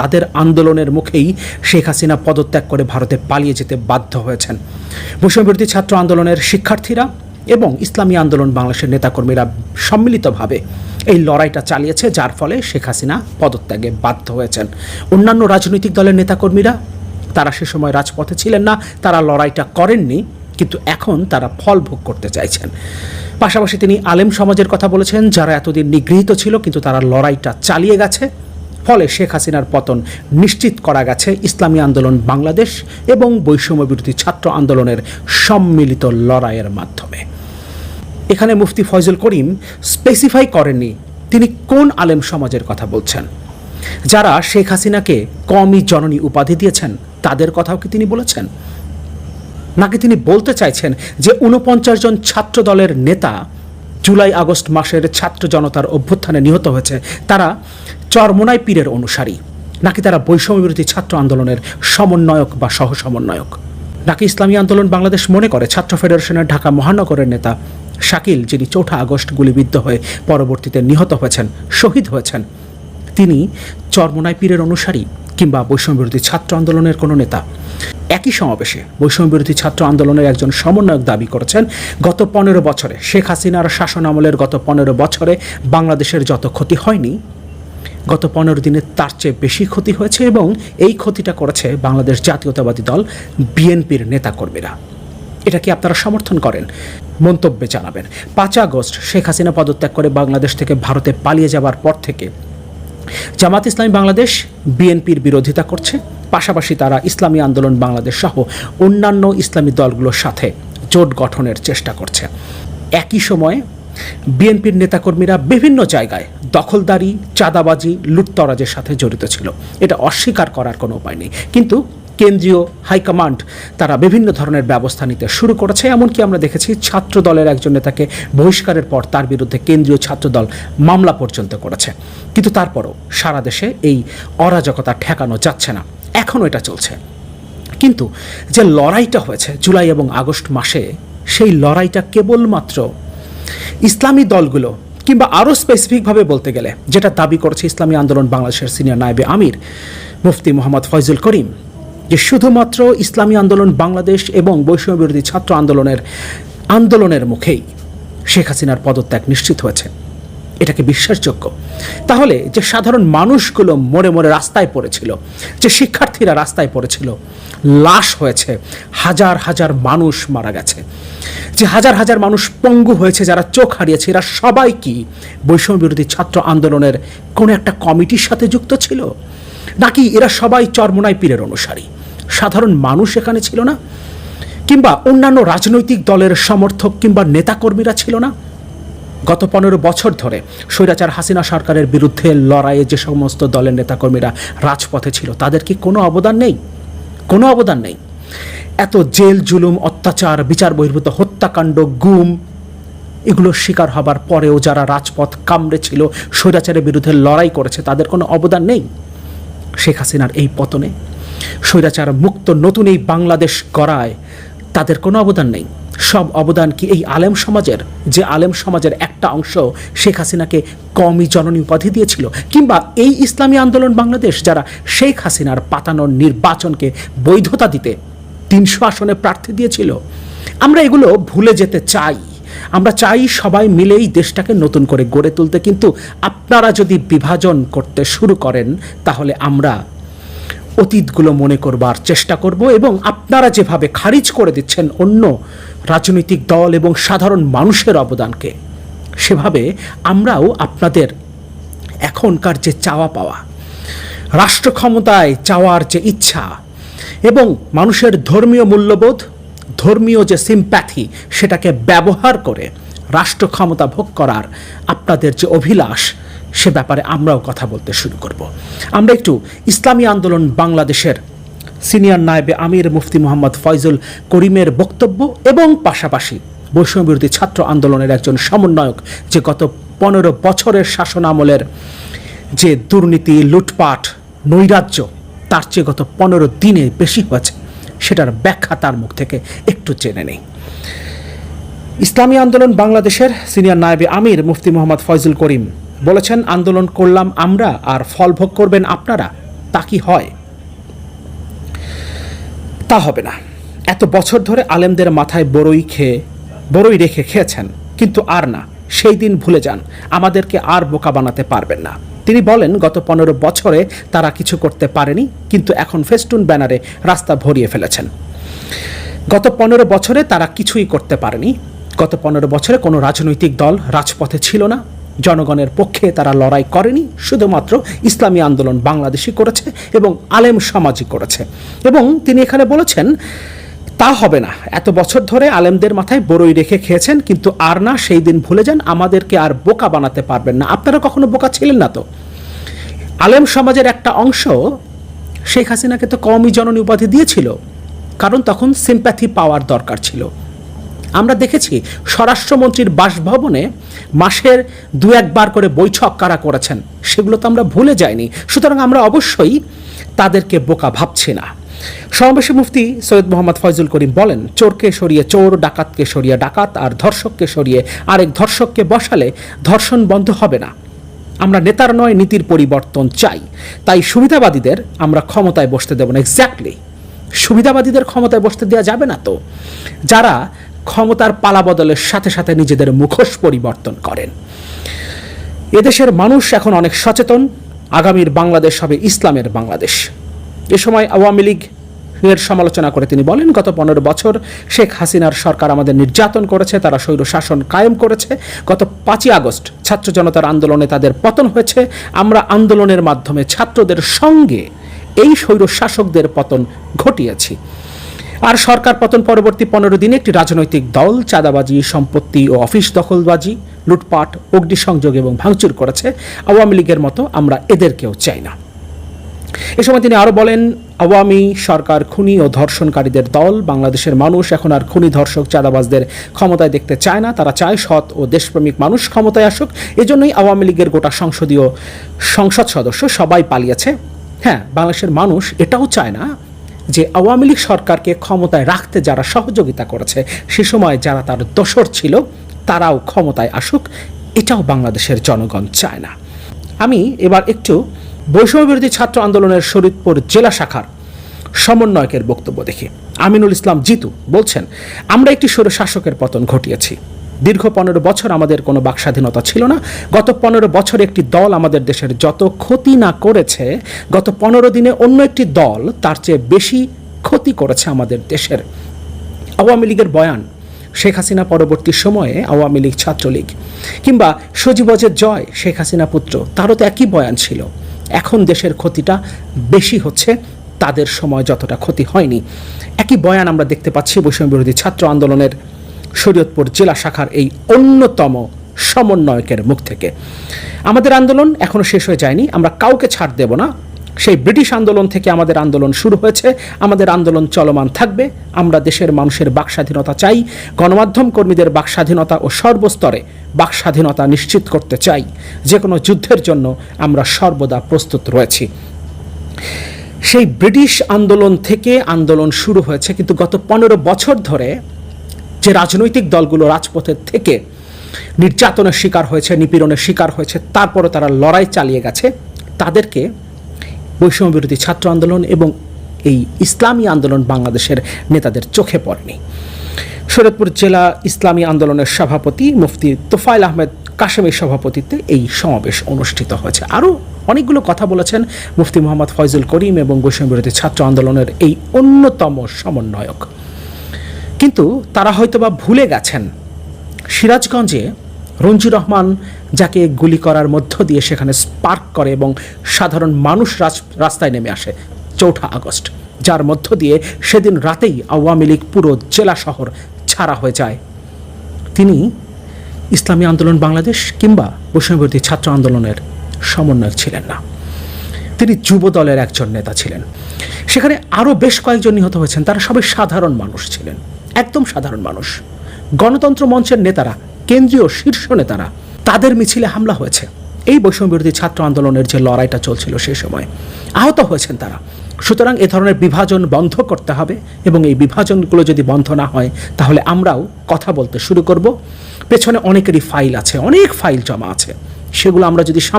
তাদের আন্দোলনের মুখেই শেখ হাসিনা পদত্যাগ করে ভারতে পালিয়ে যেতে বাধ্য হয়েছেন। বৈষম্যবিরোধী ছাত্র আন্দোলনের শিক্ষার্থীরা এবং ইসলামী আন্দোলন বাংলাদেশের নেতাকর্মীরা সম্মিলিতভাবে এই লড়াইটা চালিয়েছে, যার ফলে শেখ হাসিনা পদত্যাগে বাধ্য হয়েছেন। অন্যান্য রাজনৈতিক দলের নেতাকর্মীরা, তারা সে সময় রাজপথে ছিলেন না, তারা লড়াইটা করেননি, কিন্তু এখন তারা ফল ভোগ করতে চাইছেন। পাশাপাশি তিনি আলেম সমাজের কথা বলেছেন, যারা এতদিন নিগৃহীত ছিল, কিন্তু তারা লড়াইটা চালিয়ে গেছে। ফলে শেখ হাসিনার পতন নিশ্চিত করা গেছে ইসলামী আন্দোলন বাংলাদেশ এবং বৈষম্য বিরোধী ছাত্র আন্দোলনের সম্মিলিত লড়াইয়ের মাধ্যমে। এখানে মুফতি ফয়জুল করিম স্পেসিফাই করেননি তিনি কোন আলেম সমাজের কথা বলছেন। যারা শেখ হাসিনাকে কমই জননী উপাধি দিয়েছেন, তাদের কথাও কি তিনি বলেছেন? নাকি তিনি বলতে চাইছেন যে উনপঞ্চাশ জন ছাত্র দলের নেতা জুলাই আগস্ট মাসের ছাত্র জনতার অভ্যুত্থানে নিহত হয়েছে তারা চরমোনাই পীরের অনুসারী। নাকি তারা বৈষম্য বিরোধী ছাত্র আন্দোলনের সমন্বয়ক বা সহ সমন্বয়ক নাকি ইসলামী আন্দোলন বাংলাদেশ মনে করে? ছাত্র ফেডারেশনের ঢাকা মহানগরের নেতা শাকিল, যিনি চৌঠা আগস্ট গুলিবিদ্ধ হয়ে পরবর্তীতে নিহত হয়েছেন, শহীদ হয়েছেন, তিনি চরমোনাই পীরের অনুসারী কিংবা বৈষম্য বিরোধী ছাত্র আন্দোলনের কোনো নেতা? একই সমাবেশে বৈষম্য বিরোধী ছাত্র আন্দোলনের একজন সমন্বয়ক দাবি করেছেন, গত পনেরো বছরে শেখ হাসিনার শাসন আমলের গত পনেরো বছরে বাংলাদেশের যত ক্ষতি হয়নি, গত পনেরো দিনে তার চেয়ে বেশি ক্ষতি হয়েছে এবং এই ক্ষতিটা করেছে বাংলাদেশ জাতীয়তাবাদী দল, বিএনপির নেতাকর্মীরা। এটা কি আপনারা সমর্থন করেন? মন্তব্যে জানাবেন, পাঁচ আগস্ট শেখ হাসিনা পদত্যাগ করে বাংলাদেশ থেকে ভারতে পালিয়ে যাওয়ার পর থেকে জামাত ইসলামী বাংলাদেশ বিএনপির বিরোধিতা করছে। পাশাপাশি তারা ইসলামী আন্দোলন, বাংলাদেশ সহ অন্যান্য ইসলামী দলগুলোর সাথে জোট গঠনের চেষ্টা করছে। একই সময়ে বিএনপির নেতাকর্মীরা বিভিন্ন জায়গায় দখলদারি, চাঁদাবাজি, লুটতরাজের সাথে জড়িত ছিল। এটা অস্বীকার করার কোনো উপায় নেই। কিন্তু কেন্দ্রীয় হাইকমান্ড তারা বিভিন্ন ধরনের ব্যবস্থা নিতে শুরু করেছে। এমনকি আমরা দেখেছি ছাত্র দলের একজন নেতাকে বহিষ্কারের পর তার বিরুদ্ধে কেন্দ্রীয় ছাত্রদল মামলা পর্যন্ত করেছে। কিন্তু তারপরও সারা দেশে এই অরাজকতা ঠেকানো যাচ্ছে না। এখনও এটা চলছে। কিন্তু যে লড়াইটা হয়েছে জুলাই এবং আগস্ট মাসে, সেই লড়াইটা কেবলমাত্র ইসলামী দলগুলো কিংবা আরও স্পেসিফিকভাবে বলতে গেলে, যেটা দাবি করেছে ইসলামী আন্দোলন বাংলাদেশের সিনিয়র নায়েবে আমির, মুফতি মোহাম্মদ ফয়জুল করিম, যে শুধুমাত্র ইসলামী আন্দোলন বাংলাদেশ এবং বৈষম্য বিরোধী ছাত্র আন্দোলনের আন্দোলনের মুখেই শেখ হাসিনার পদত্যাগ নিশ্চিত হয়েছে। এটা কি বিশ্বাসযোগ্য। তাহলে যে সাধারণ মানুষগুলো মরে মরে রাস্তায় পড়েছিল, যে শিক্ষার্থীরা রাস্তায় পড়েছিল, লাশ হয়েছে, হাজার হাজার মানুষ মারা গেছে। যে হাজার হাজার মানুষ পঙ্গু হয়েছে, যারা চোখ হারিয়েছে, এরা সবাই কি বৈষম্য বিরোধী ছাত্র আন্দোলনের কোনো একটা কমিটির সাথে যুক্ত ছিল? নাকি এরা সবাই চরমোনাই পীরের অনুসারী? সাধারণ মানুষ এখানে ছিল না? কিংবা অন্যান্য রাজনৈতিক দলের সমর্থক কিংবা নেতাকর্মীরা ছিল না? গত পনেরো বছর ধরে স্বৈরাচার হাসিনা সরকারের বিরুদ্ধে লড়াইয়ে যে সমস্ত দলের নেতাকর্মীরা রাজপথে ছিল, তাদের কি কোনো অবদান নেই? কোনো অবদান নেই। এত জেল, জুলুম, অত্যাচার, বিচার বহির্ভূত হত্যাকাণ্ড, গুম, এগুলোর শিকার হবার পরেও যারা রাজপথ কামড়ে ছিল স্বৈরাচারের বিরুদ্ধে লড়াই করেছে, তাদের কোনো অবদান নেই? শেখ হাসিনার এই পতনে স্বৈরাচার মুক্ত নতুন এই বাংলাদেশ গড়ায় তাদের কোনো অবদান নেই। সব অবদান কি এই আলেম সমাজের? যে আলেম সমাজের একটা অংশ শেখ হাসিনাকে কমই জননী উপাধি দিয়েছিল, কিংবা এই ইসলামী আন্দোলন বাংলাদেশ যারা শেখ হাসিনার পাতানোর নির্বাচনকে বৈধতা দিতে তিনশো আসনে প্রার্থী দিয়েছিল, আমরা এগুলো ভুলে যেতে চাই। আমরা চাই সবাই মিলেই দেশটাকে নতুন করে গড়ে তুলতে, কিন্তু আপনারা যদি বিভাজন করতে শুরু করেন, তাহলে আমরা অতীতগুলো মনে করবার চেষ্টা করব এবং আপনারা যেভাবে খারিজ করে দিচ্ছেন অন্য রাজনৈতিক দল এবং সাধারণ মানুষের অবদানকে, সেভাবে আমরাও আপনাদের এখনকার যে চাওয়া পাওয়া, রাষ্ট্র ক্ষমতায় চাওয়ার যে ইচ্ছা এবং মানুষের ধর্মীয় মূল্যবোধ, ধর্মীয় যে সিম্প্যাথি সেটাকে ব্যবহার করে রাষ্ট্র ক্ষমতা ভোগ করার আপনাদের যে অভিলাষ সে ব্যাপারে আমরাও কথা বলতে শুরু করব। আমরা একটু ইসলামী আন্দোলন বাংলাদেশের সিনিয়র নায়েবে আমির মুফতি মোহাম্মদ ফয়জুল করিমের বক্তব্য এবং পাশাপাশি বৈষম্য বিরোধী ছাত্র আন্দোলনের একজন সমন্বয়ক যে গত পনেরো বছরের শাসন আমলের যে দুর্নীতি, লুটপাট, নৈরাজ্য, তার চেয়ে গত পনেরো দিনে বেশি হয়েছে, সেটার ব্যাখ্যা তার মুখ থেকে একটু জেনে নেই। ইসলামী আন্দোলন বাংলাদেশের সিনিয়র নায়েবে আমির মুফতি মোহাম্মদ ফয়জুল করিম বলেছেন, আন্দোলন করলাম আমরা আর ফল ভোগ করবেন আপনারা। তা কি হয়? তা হবে না। এত বছর ধরে আলেমদের মাথায় বড়ই খেয়ে, বড়ই রেখে খেয়েছেন, কিন্তু আর না, সেই দিন ভুলে যান। আমাদেরকে আর বোকা বানাতে পারবেন না। তিনি বলেন, গত পনেরো বছরে তারা কিছু করতে পারেনি, কিন্তু এখন ফেস্টুন ব্যানারে রাস্তা ভরিয়ে ফেলেছেন। গত পনেরো বছরে তারা কিছুই করতে পারেনি। গত পনেরো বছরে কোনো রাজনৈতিক দল রাজপথে ছিল না। জনগণের পক্ষে তারা লড়াই করেনি, শুধুমাত্র ইসলামী আন্দোলন বাংলাদেশি করেছে এবং আলেম সমাজই করেছে। এবং তিনি এখানে বলেছেন, তা হবে না। এত বছর ধরে আলেমদের মাথায় বড়ই রেখে খেয়েছেন, কিন্তু আর না, সেই দিন ভুলে যান, আমাদেরকে আর বোকা বানাতে পারবেন না। আপনারা কখনো বোকা ছিলেন না তো? আলেম সমাজের একটা অংশ শেখ হাসিনাকে তো কমই জননী উপাধি দিয়েছিল, কারণ তখন সিম্প্যাথি পাওয়ার দরকার ছিল। আমরা দেখেছি স্বরাষ্ট্রমন্ত্রীর বাসভবনে মাসের দু একবার করে বৈঠক কারা করেছেন, সেগুলো তো আমরা ভুলে যাইনি। সুতরাং আমরা অবশ্যই তাদেরকে বোকা ভাবছি না। সমাবেশে মুফতি সৈয়দ মোহাম্মদ ফয়জুল করিম বলেন, চোরকে সরিয়ে চোর, ডাকাতকে সরিয়ে ডাকাত, আর ধর্ষককে সরিয়ে আরেক ধর্ষককে বসালে ধর্ষণ বন্ধ হবে না। আমরা নেতার নয়, নীতির পরিবর্তন চাই। তাই সুবিধাবাদীদের আমরা ক্ষমতায় বসতে দেব না। এক্স্যাক্টলি সুবিধাবাদীদের ক্ষমতায় বসতে দেওয়া যাবে না তো। যারা ক্ষমতার পালা বদলের সাথে সাথে নিজেদের মুখোশ পরিবর্তন করেন। এদেশের মানুষ এখন অনেক সচেতন। আগামীর বাংলাদেশ হবে ইসলামের বাংলাদেশ। এ সময় আওয়ামী লীগ এর সমালোচনা করে তিনি বলেন, গত পনেরো বছর শেখ হাসিনার সরকার আমাদের নির্যাতন করেছে, তারা স্বৈর শাসন কায়েম করেছে। গত পাঁচই আগস্ট ছাত্র জনতার আন্দোলনে তাদের পতন হয়েছে। আমরা আন্দোলনের মাধ্যমে ছাত্রদের সঙ্গে এই স্বৈর শাসকদের পতন ঘটিয়েছি। আর সরকার পতন পরবর্তী পনেরো দিনে একটি রাজনৈতিক দল, চাঁদাবাজি, সম্পত্তি ও অফিস দখলবাজি, লুটপাট, অগ্নিসংযোগ এবং ভাঙচুর করেছে। আওয়ামী লীগের মতো আমরা এদেরকেও চাই না। এ সময় তিনি আরও বলেন, আওয়ামী সরকার খুনি ও ধর্ষণকারীদের দল, বাংলাদেশের মানুষ এখন আর খুনি ধর্ষক, চাঁদাবাজদের ক্ষমতায় দেখতে চায় না। তারা চায় সৎ ও দেশপ্রেমিক মানুষ ক্ষমতায় আসুক। এজন্যই আওয়ামী লীগের গোটা সংসদীয় সংসদ সদস্য সবাই পালিয়েছে। হ্যাঁ বাংলাদেশের মানুষ এটাও চায় না যে আওয়ামী লীগ সরকারকে ক্ষমতায় রাখতে যারা সহযোগিতা করেছে, সে সময় যারা তার দোসর ছিল, তারাও ক্ষমতায় আসুক, এটাও বাংলাদেশের জনগণ চায় না। আমি এবার একটু বৈষম্য বিরোধী ছাত্র আন্দোলনের শরীদপুর জেলা শাখার সমন্বয়কের বক্তব্য দেখি। আমিনুল ইসলাম জিতু বলছেন, আমরা একটি স্বৈর শাসকের পতন ঘটিয়েছি। দীর্ঘ পনেরো বছর আমাদের কোনো বাক স্বাধীনতা ছিল না। গত পনেরো বছর একটি দল আমাদের দেশের যত ক্ষতি না করেছে, গত পনেরো দিনে অন্য একটি দল তার চেয়ে বেশি ক্ষতি করেছে আমাদের দেশের। আওয়ামী লীগের বয়ান, শেখ হাসিনা পরবর্তী সময়ে আওয়ামী লীগ ছাত্রলীগ। কিংবা সজীবজের জয়, শেখ হাসিনা পুত্র। তারও তো একই বয়ান ছিল। এখন দেশের ক্ষতিটা বেশি হচ্ছে, তাদের সময় যতটা ক্ষতি হয়নি। একই বয়ান আমরা দেখতে পাচ্ছি বৈষম্য বিরোধী ছাত্র আন্দোলনের শরীয়তপুর জেলা শাখার এই অন্যতম সমন্বয়কের মুখ থেকে। আমাদের আন্দোলন এখনও শেষ হয়ে যায়নি, আমরা কাউকে ছাড় দেব না। সেই ব্রিটিশ আন্দোলন থেকে আমাদের আন্দোলন শুরু হয়েছে, আমাদের আন্দোলন চলমান থাকবে। আমরা দেশের মানুষের বাক স্বাধীনতা চাই, গণমাধ্যম কর্মীদের বাক স্বাধীনতা ও সর্বস্তরে বাক স্বাধীনতা নিশ্চিত করতে চাই। যে কোনো যুদ্ধের জন্য আমরা সর্বদা প্রস্তুত রয়েছি। সেই ব্রিটিশ আন্দোলন থেকে আন্দোলন শুরু হয়েছে কিন্তু গত পনেরো বছর ধরে যে রাজনৈতিক দলগুলো রাজপথের থেকে নির্যাতনের শিকার হয়েছে, নিপীড়নের শিকার হয়েছে তারপরে তারা লড়াই চালিয়ে গেছে, তাদেরকে বৈষম্য বিরোধী ছাত্র আন্দোলন এবং এই ইসলামী আন্দোলন বাংলাদেশের নেতাদের চোখে পড়েনি। শরীয়তপুর জেলা ইসলামী আন্দোলনের সভাপতি মুফতি তোফাইল আহমেদ কাশেমের সভাপতিত্বে এই সমাবেশ অনুষ্ঠিত হয়েছে। আরও অনেকগুলো কথা বলেছেন মুফতি মোহাম্মদ ফয়জুল করিম এবং বৈষম্য বিরোধী ছাত্র আন্দোলনের এই অন্যতম সমন্বয়ক। কিন্তু তারা হয়তোবা ভুলে গেছেন। সিরাজগঞ্জে রঞ্জু রহমান যাকে গুলি করার মধ্য দিয়ে সেখানে স্পার্ক করে এবং সাধারণ মানুষ রাস- রাস্তায় নেমে আসে চৌঠা আগস্ট, যার মধ্য দিয়ে সেদিন রাতেই আওয়ামী লীগ পুরো জেলা শহর ছাড়া হয়ে যায়। তিনি ইসলামী আন্দোলন বাংলাদেশ কিংবা বৈষম্যবিরোধী ছাত্র আন্দোলনের সমন্বয়ক ছিলেন না। তিনি যুব দলের একজন নেতা ছিলেন। সেখানে আরও বেশ কয়েকজন নিহত হয়েছেন। তারা সবাই সাধারণ মানুষ ছিলেন। একদম সাধারণ মানুষ। গণতন্ত্র মঞ্চের নেতারা, কেন্দ্রীয় শীর্ষ নেতারা, তাদের মিছিলে হামলা হয়েছে। এই বৈষম্য বিরোধী ছাত্র আন্দোলনের যে লড়াইটা চলছিল সেই সময় আহত হয়েছেন তারা। সুতরাং এ ধরনের বিভাজন বন্ধ করতে হবে এবং এই বিভাজনগুলো যদি বন্ধ না হয়, তাহলে আমরাও কথা বলতে শুরু করব। পেছনে অনেকেরই ফাইল আছে, অনেক ফাইল জমা আছে। সেগুলো আমরা যদি সামনে